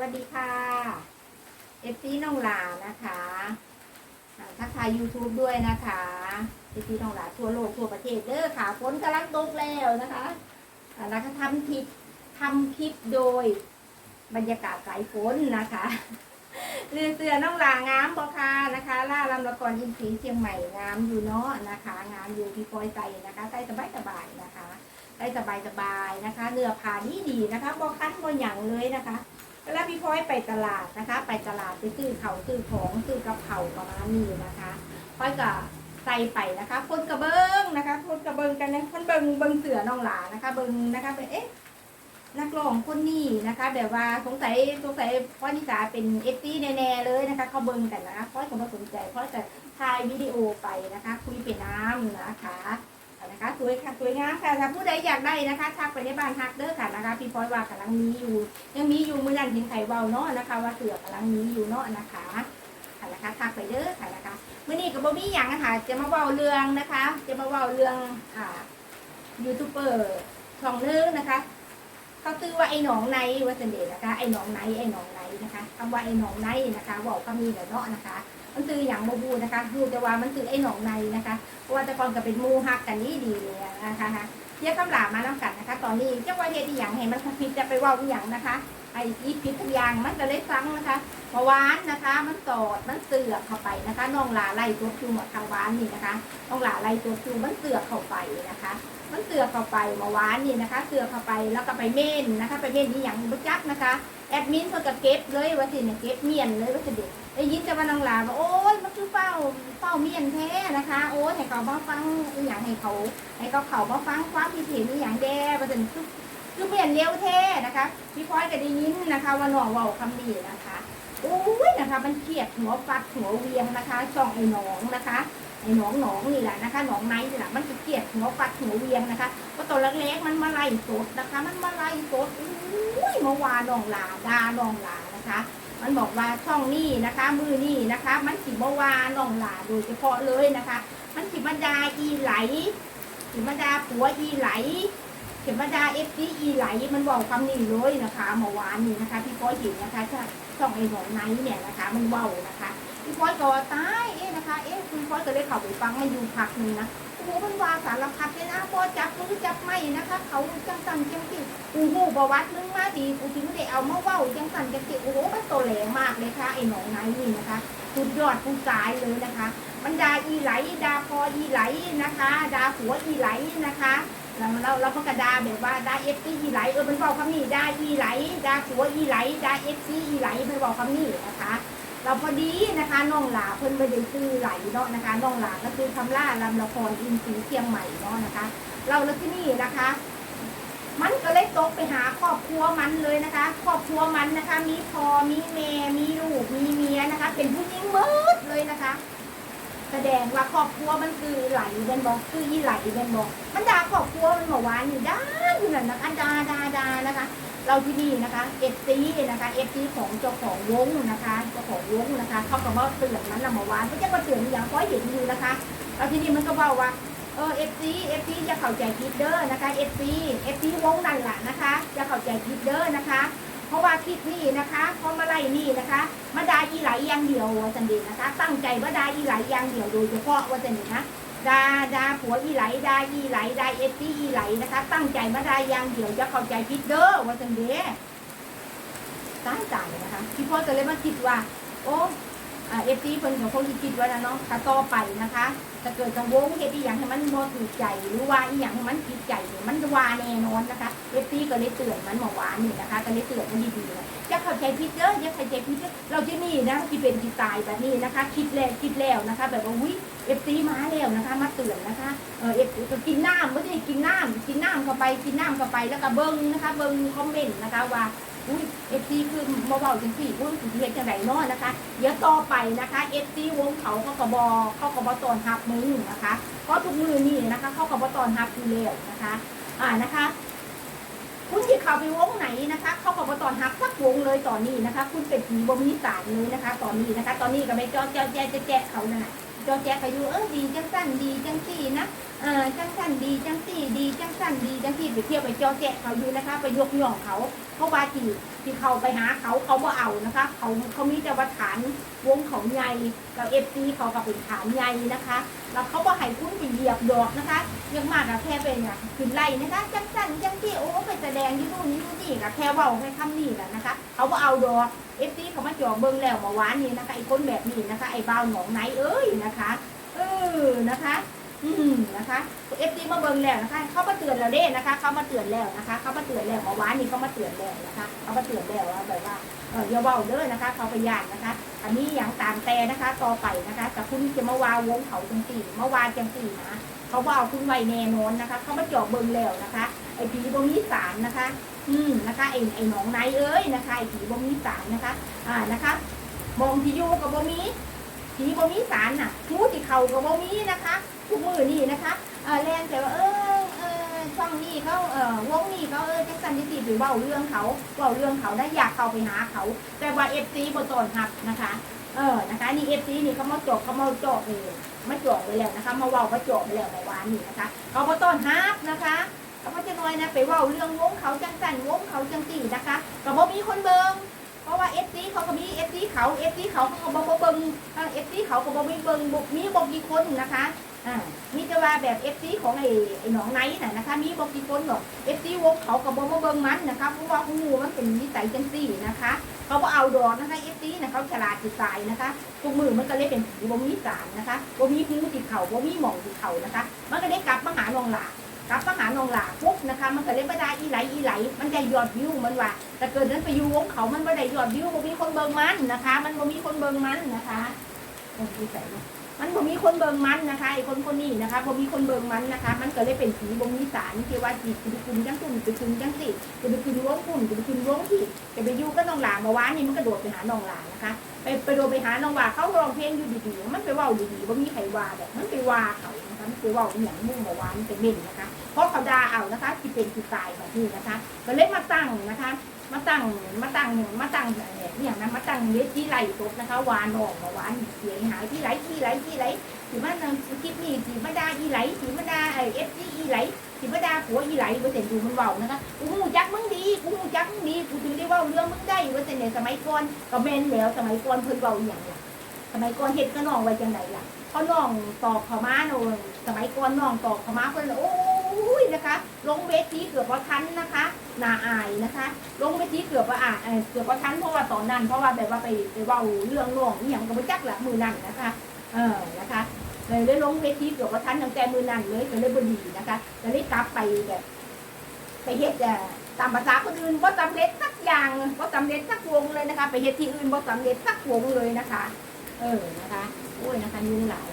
วัสดีค่ะเอฟซีน้องหลานะคะทักทาย YouTube ด้วยนะคะเอฟซีน้องหลาทั่วโลกทั่วประเทศเด้อค่ะฝนกำลังตกแล้วนะคะแล้วก็ทำคลิปทำคลิปโดยบรรยากาศสายฝนนะคะเรือเสือน้องหลางามบอค่ะนะคะ ล่าลำละครอินทรีเชียงใหม่งามอยู่เนาะนะคะงามอยู่พี่ปอยใจนะคะใส่สบายสบายนะคะได้สบายสบายนะคะเนื้อผ้าดีดีนะคะบอคั้นบอหยั่งเลยนะคะ เวลาพี่พลอยไปตลาดนะคะ ไปตลาดไปซื้อเขาซื้อของซื้อกับเขาประมาณนี้นะคะพลอยก็ใส่ไปนะคะคนกระเบิงนะคะคนกระเบิงกันนะคนเบิงเบิงเสือน้องหลานะคะ เบิงนะคะเป็นเอ๊ะนักร้องคนนี้นะคะแบบว่าสงสัยสงสัยพ่อนิสาเป็นเอฟซีแน่ๆเลยนะคะ เขาเบิงกันนะคะพลอยก็มาสนใจพลอยจะถ่ายวิดีโอไปนะคะ คุยเป็นน้ำนะคะ นะคะสวยค่ะสวยงามค่ะถ้าผู้ใดอยากได้นะคะทักไปในบ้านฮักเด้อค่ะนะคะพี่พลอยว่ากำลังมีอยู่ ยังมีอยู่มือนันเห็นไข่เบาเนาะนะคะ ว่าเสือกำลังมีอยู่เนาะนะคะค่ะนะคะทักไปเด้อค่ะนะคะมื่อนี้กับบ่มีอยังอะค่ะจะมาเบาเรื่องนะคะ จะมาเบาเรื่องอ่ายูทูบเบอร์ช่องนึงนะคะ เขาตื้อว่าไอ้หนองในวัสเดชนะคะ ไอ้หนองในไอ้หนองในนะคะคำว่าไอ้หนองในนะคะบอกก็มีแต่เนาะนะคะ มันตื้ออย่างโมบูนะคะคือแต่ว่ามันตื้อไอ้หนองในนะคะเพราะว่าแต่ก่อนก็เป็นมูฮักกันนี่ดีเลยนะคะเรียกคำหลามาน้ำกันนะคะ ตอนนี้เจ้าว่าเฮ็ดอีอยังให้มันพิดจะไปว่าอีหยังนะคะ ไอ้ีพิษทุกอย่างมันก็เลยฟังนะคะเมื่อวานนะคะ มันสอดมันเสือกเข้าไปนะคะน้องหลาไล่ตัวคิวหมดทางวานนี่นะคะน้องหลาไล่ตัวคิวมันเสือกเข้าไปนะคะ มันเสือกเข้าไปเมื่อวานนี่นะคะ เสือกเข้าไปแล้วก็ไปเม่นนะคะ ไปเม่นนี่อย่างบุจักนะคะแอดมินเพิ่นก็เก็บเลยว่าสิเนี่ยเก็บเมียนเลยว่าสิเด็กได้ยินแต่ว่าน้องหลาว่าโอ๊ยมันคือเฝ้าเฝ้าเมียนแท้นะคะ โอ๊ยให้เขามาฟังอีหยังให้เขาให้เขาเขามาฟังความคิดเห็นอีหยังแด่ว่าสิคือ คือเปลี่ยนเร็วเท่นะคะ พี่พลอยก็ได้ยินนะคะว่าหน่อเว่าคำนี้นะคะโอ้ยนะคะ มันเครียดหัวฟัดหัวเวียงนะคะช่องไอ้หนองนะคะไอ้หนองหนองนี่แหละนะคะหนองไนนี่แหละมันจะเครียดหัวฟัดหัวเวียงนะคะว่าตัวเล็กๆมันมาไล่สดนะคะ มันมาไล่สดอุ้ยเมื่อวานน้องหลาดาน้องหลานะคะ มันบอกว่าช่องนี้นะคะ มือนี่นะคะ มันสิเมื่อวานน้องหลาโดยเฉพาะเลยนะคะ มันสิบรรดาอีไหลสิบรรดาผัวอีไหล เข็มดาเอฟซีอีไหลมันบอกคำนี้เลยนะคะเมื่อวานนี้นะคะพี่พ้อยเห็นนะคะถ้าช่องไอ้หนองไนท์เนี่ยนะคะ มันเว้านะคะพี่พ้อยก็ตายเอ๊ะนะคะเอ๊ะคุณพ้อยก็เลยเข้าไปฟังมันอยู่พักหนึ่งนะโอ้โหมันว่าสารพัดเลยนะพอจับมือจับไม่นะคะ เขาจังสันจังสิกูหูประวัติมึงมาดีกูถึงได้เอามาเว้าจังสันจังสิโอ้โหมันโตแหลมากเลยค่ะไอ้หนองไนท์นี่นะคะสุดยอดผู้ชายเลยนะคะ มันดาอีไหลดาพออีไหลนะคะดาหัวอีไหลนะคะ เราเราเราก็กระดาแบบว่าดาเอฟซีอีไหลเออมันบอกคำนี้ดาอีไหลดาหัวอีไหลดาเอฟซีอีไหลมันบอกคำนี้นะคะ เราพอดีนะคะน้องหลาเพิ่นไม่ได้ซื้อไหลเนาะนะคะน้องหลาก็คือคำล่าลำละครอินทรีเชียงใหม่เนาะนะคะ เราแล้วที่นี่นะคะ มันก็เลยตกไปหาครอบครัวมันเลยนะคะ ครอบครัวมันนะคะ มีพอมีแม่มีลูกมีเมียนะคะ เป็นผู้หญิงหมืดเลยนะคะ แสดงว่าครอบครัวมันคือไหลเป็นบอกคืออีไหลเป็นบอกมันด่าครอบครัวมันเมื่อวานนี่ด่าอยู่นั่นนะคะด่าด่าด่านะคะ เราที่นี่นะคะเอฟซีนะคะเอฟซีของเจ้าของวงนะคะเจ้าของวงนะคะเขาก็บอกเตือนมันละเมื่อวานเขาจะมาเตือนอย่างเพราะเห็นอยู่นะคะเราที่นี่มันก็บอกว่าเออเอฟซีเอฟซีจะเข้าใจผิดเด้อนะคะเอฟซีเอฟซีวงนั่นแหละนะคะ จะเข้าใจผิดเด้อนะคะ เพราะว่าคลิปนี้นะคะพอมาไล่นี่นะคะมาดาอีไหลอย่างเดียวว่าสันเดชนะคะ ตั้งใจว่าดาอีไหลอย่างเดียวโดยเฉพาะว่าสันเดชนะดาดาผัวอีไหลดาอีไหลดาเอฟซีอีไหลนะคะ ตั้งใจมาดาอย่างเดียวจะเข้าใจผิดเด้อว่าสันเดชตั้งใจนะคะพี่พ่อจะเลยมาคิดว่า โอ้ เอฟซีเพิ่นของคงคิดว่านะเนาะถ้าต่อไปนะคะถ้าเกิดกังวลเฮ็ดอีหยังให้มันบ่ถูกใจหรือว่าอีหยังให้มันผิดใจเนี่ยมันว่าแน่นอนนะคะเอฟซีก็เลยเตือนมันเมื่อวานนี่นะคะ ก็เลยเตือนมันดีๆเลย อย่าเข้าใจผิดเด้ออย่าเข้าใจผิดเด้อเราจะนี่นะที่เป็นที่ตายแบบนี้นะคะ คิดแล้วคิดแล้วนะคะ แบบว่าอุ้ยเอฟซีมาแล้วนะคะ มาเตือนนะคะเออเอฟก็กินน้ำไม่ได้กินน้ำกินน้ำเข้าไปกินน้ำเข้าไปแล้วก็เบิ้งนะคะ เบิ้งคอมเมนต์นะคะว่าอุ้ยเอฟซีคือมาเบาจังสี่อุ้ยถึงเรียกจังไหนเนาะนะคะ เดี๋ยวต่อไปนะคะเอฟซีวงเขาเขากระบอเขากระบอตอนหับมือนะคะเพราะทุกมือนี่นะคะ เขากระบอตอนหับอยู่แล้วนะคะ อ่านะคะ คุณที่เข้าไปวงไหนนะคะ เขาก็บอตอนหักสักวงเลยตอนนี้นะคะ คุณเป็นผีบมีสารเลยนะคะ ตอนนี้นะคะ ตอนนี้ก็ไปจอแจแจแจแจเขาน่ะจอแจไปอยู่เออดีจังสั้นดี เออจังสั่นดีจังสี่ดีจังสั่นดีจังสี่ไปเที่ยวไปเจอแจกเขาอยู่นะคะ ไปยกย่องเขาเพราะว่าที่ที่เขาไปหาเขาเขาบ่เอานะคะ เขาเขามีแต่ว่าฐานวงเขาใหญ่แล้วเอฟซีเขาก็เป็นฐานใหญ่นะคะ แล้วเขาบ่ให้คุณไปเหยียบดอกนะคะยังมากอะแค่เป็นอะขึ้นไล่นะคะจังสั่นจังสี่โอ้ไปแสดงที่นู่นนี่นู่นนี่กับแค่ว้าแค่คำนี้แหละนะคะ เขาบ่เอาดอกเอฟซีเขามาจ่อเบิ่งแล้วเมาหวานนี่นะคะไอ้คนแบบนี้นะคะไอ้บ่าหนองไหนเอ้ยนะคะเออนะคะ อืมนะคะเอฟซีมาเบิ่งแล้วนะคะ เขามาเตือนเราเด้นะคะ เขามาเตือนแล้วนะคะ เขามาเตือนแล้วเมื่อวานนี้เขามาเตือนแล้วนะคะ เขามาเตือนแล้วว่าแบบว่าเอออย่าเบาเด้อนะคะ เขาไปย่านนะคะ อันนี้อย่างตามแต่นะคะ ต่อไปนะคะแต่คุณจะมาวาวงเขาจังสีมาวาจังสีนะ เขาว่าเอาคุณไวแน่นอนนะคะ เขามาจาะเบิ่งแล้วนะคะไอ้ผีบ่มีสารนะคะ อืมนะคะไอ้ไอ้หนองในเอ้ยนะคะไอ้ผีบ่มีสารนะคะ อ่านะคะมองที่อยู่กับบ่มีผีบ่มีสารน่ะหูที่เขากับบ่มีนะคะ ทุกมือนี่นะคะเออแลนแต่ว่าเออเออช่องนี้เขาเออวงนี้เขาเออจังสันนิติหรือเว้าเรื่องเขาเว้าเรื่องเขาได้อยากเข้าไปหาเขา แต่ว่าเอฟซีบ่ต้อนรับนะคะเออนะคะนี่เอฟซีนี่เขามาจบเขามาจบเองมาจบไปแล้วนะคะ มาเว้ามาจบไปแล้วเมื่อวานนี่นะคะเขาบ่ต้อนรับนะคะเขาจะน้อยนะไปเว้าเรื่องวงเขาจังสันวงเขาจังสี่นะคะก็บ่มีคนเบิ่งเพราะว่าเอฟซีเขาก็มีเอฟซีเขาเอฟซีเขาเขาก็บ่บ่เบิ่งเอฟซีเขาก็บ่มีเบิ่งบ่มีบ่กี่คนนะคะ อ่ามีแต่ว่าแบบเอฟซีของไอ้ไอ้หนองไนน่ะนะคะ มีบ่กี่คนหรอกเอฟซีวงเขาก็บ่มาเบิงมันนะคะเพราะว่างูมันเป็นนิสัยจังซี่นะคะ เขาบ่เอาดอกนะคะเอฟซีนะเขาฉลาดจิตใจนะคะทุกมือมันก็เลยเป็นผีบ่มีสารนะคะบ่มีหูติดเข่าบ่มีหมองติดเข่านะคะ มันก็ได้กลับมาหานองหลากลับมาหานองหลาปุ๊บนะคะ มันก็เลยบ่ได้อีไหลอีไหล มันได้ยอดวิวมันว่าแต่เกิดนั้นไปอยู่วงเขามันไม่ได้ยอดวิวบ่มีคนเบิงมันนะคะ มันบ่มีคนเบิงมันนะคะโอ้ยใส่ มันบ่มีคนเบิ่งมันนะคะไอ้คนคนนี้นะคะบ่มีคนเบิ่งมันนะคะ มันก็เลยเป็นผีบ่มีสารที่ว่าจิตจะไปคุมจังตุ่มจะไปคุมจังสิจะไปคุมวงคุ่มจะไปคุมวงที่จะไปยู่ก็น้องหลาเมื่อวานนี่มันกระโดดไปหาน้องหลานะคะ ไปไปโดดไปหาน้องหลาเขาร้องเพลงอยู่ดีๆมันไปว่าดีๆบ่มีใครว่าแบบมันไปว่าเขา คะมันไปเว้าอหย่างมุ่งเมื่อวานเป็นเม่นนะคะ เพราะเขาด่าเอานะคะที่เป็นที่ตายแบบนี้นะคะ ก็เลยมาตั้งนะคะ มาตั้งมาตั้งมาตั้งเนี่ยอย่างนั้นมาตั้งเวทีไหลตกนะคะ วานองมาวานเสียงหายที่ไหลที่ไหลที่ไหลสีมานังสกิปนี่สีมาดาอีไหลสีมาดาไอเอฟซีอีไหลสีมาดาผัวอีไหลเปอร์เซ็นต์ดูมันเบานะคะกูหูจักมึงดีกูหูจักมึงดีกูถึงได้ว่าเรื่องมึงได้เปอร์เซ็นต์เนี่ยสมัยก่อนก็เมนแล้วสมัยก่อนเพิ่นเบาอย่างละ สมัยก่อนเฮ็ดก็น้องไว้จังไดล่ะเพราะน้องตอกขามาโน่นสมัยก่อนน้องตอกขามาเพิ่นโอ้ยนะคะ ลงเวทีเกือบว่าทันนะคะน่าอายนะคะ ลงเวทีเกือบว่าอาเอ่อเกือบว่าทันเพราะว่าตอนนั้น เพราะว่าแบบว่าไปไปเว่าเรื่องน้องอหย่างก็ไม่จักละมือนั่นนะคะ เออนะคะเลยได้ลงเวทีเกือบว่าทันตั้งแต่มือนั่นเลยก็เลยบดีนะคะก็เลยกลับไปแบบไปเฮ็ดแต่ตามภาษาคนอื่นว่าสำเร็จสักอย่างว่าสำเร็จสักวงเลยนะคะ ไปเฮ็ดที่อื่นว่าสำเร็จสักวงเลยนะคะ เออนะคะอุ้ยนะคะยุงหลาย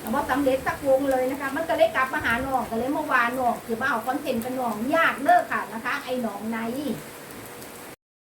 แต่ว่าสำเร็จสักวงเลยนะคะ มันก็เลยกลับมาหาหนองก็เลยเมื่อวานหนองคือมาเอาคอนเทนต์กันหนองยากเลิกค่ะนะคะ ไอ้น้องใน